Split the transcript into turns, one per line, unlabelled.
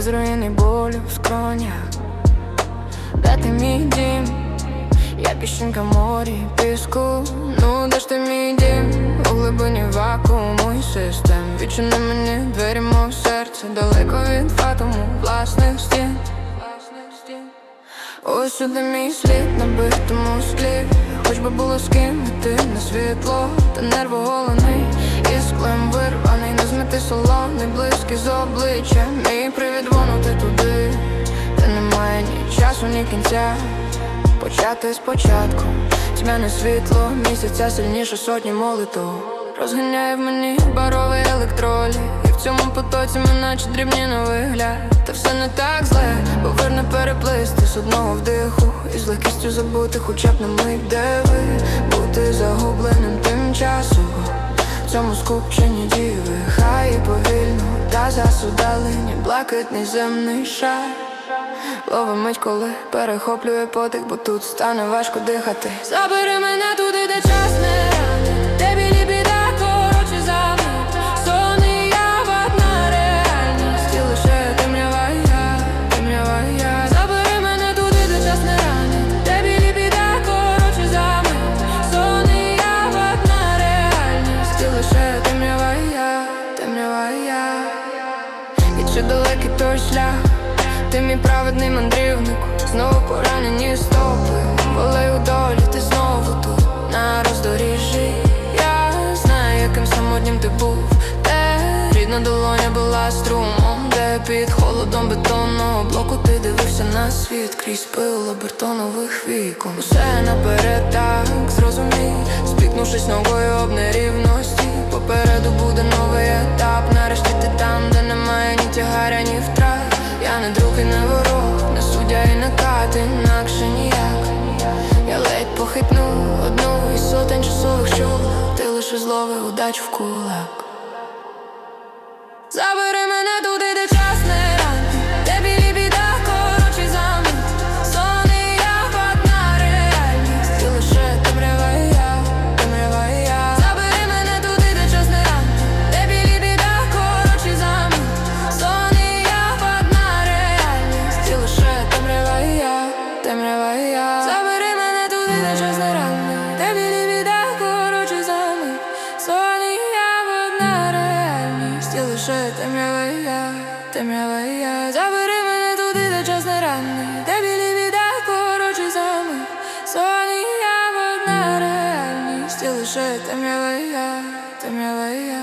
без руїни болю в скронях. Де ти мій дім? Я піщинка морі, піску. Ну де ж ти мій дім? У глибині вакууму і систем. Відчини мені двері, мов серце. Далеко від фатуму власних стін. Ось сюди мій слід на битому склі Хоч би було з ким іти на світло. Та нервоголений із склем вирваний. Не змити солоний близький з обличчя. Мій привід вонути туди. Де немає ні часу, ні кінця. Почати спочатку. Тьмяне світло, місяця сильніше сотні молитв Розганяє в мені баровий електролі І в цьому потоці ми наче дрібні на вигляд. Та все не так зле, бо вирне переплисти. З одного вдиху І з легкістю забути хоча б на мить, де ви? Бути загубленим цьому скупченні діви Хай і повільно, та засудалені Блакитний земний шар Лови мить, коли перехоплює подих, бо тут стане важко дихати. Забери мене туди, де час не шлях, ти мій праведний мандрівник, знову поранені стопи, волею долі, ти знову тут. На роздоріжжі. Я знаю, яким самотнім ти був, де рідна долоня була струмом, де під холодом бетонного блоку ти дивився на світ. Крізь пило бертонових вікон. Усе наперед так зрозумій, спікнувшись ногою об нерівності. Попереду буде новий Лише зловив удач в кулак. Лише м'яла я. Забери мене туди, де час не ранний де білі біда, коротші зами Соні я одна реальність, лише темрява я, темрява я.